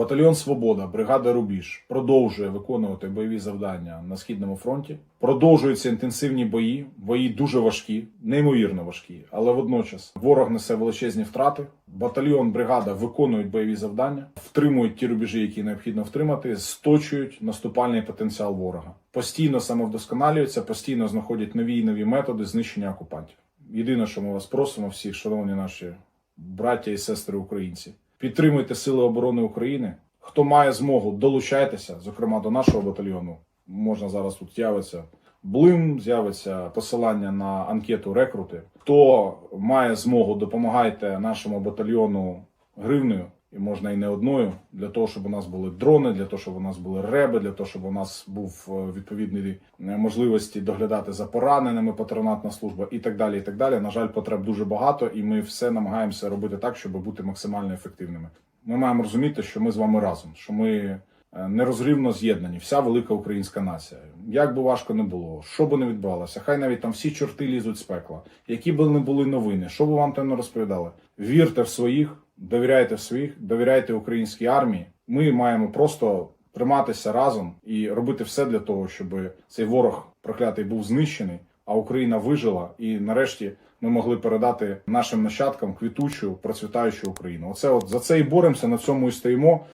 Батальйон Свобода, бригада Рубіж продовжує виконувати бойові завдання на східному фронті. Продовжуються інтенсивні бої. Бої дуже важкі, неймовірно важкі, але водночас ворог несе величезні втрати. Батальйон, бригада виконують бойові завдання, втримують ті рубежі, які необхідно втримати, сточують наступальний потенціал ворога. Постійно самовдосконалюються, постійно знаходять нові і нові методи знищення окупантів. Єдине, що ми вас просимо, всіх, шановні наші браття і сестри українці, підтримуйте Сили оборони України. Хто має змогу, долучайтеся, зокрема до нашого батальйону. Можна зараз тут з'явиться блим, з'явиться посилання на анкету рекрути. Хто має змогу, допомагайте нашому батальйону гривнею, і можна і не одною, для того, щоб у нас були дрони, для того, щоб у нас були реби, для того, щоб у нас був е, відповідний е, можливості доглядати за пораненими, патронатна служба і так далі. І так далі. На жаль, потреб дуже багато, і ми все намагаємося робити так, щоб бути максимально ефективними. Ми маємо розуміти, що ми з вами разом, що ми е, нерозривно з'єднані, вся велика українська нація. Як би важко не було, що би не відбувалося, хай навіть там всі чорти лізуть з пекла, які би не були новини, що би вам там не розповідали. Вірте в своїх, довіряйте своїх, довіряйте українській армії. Ми маємо просто триматися разом і робити все для того, щоб цей ворог проклятий був знищений, а Україна вижила, і нарешті ми могли передати нашим нащадкам квітучу, процвітаючу Україну. Оце от за це і боремося, на цьому і стоїмо.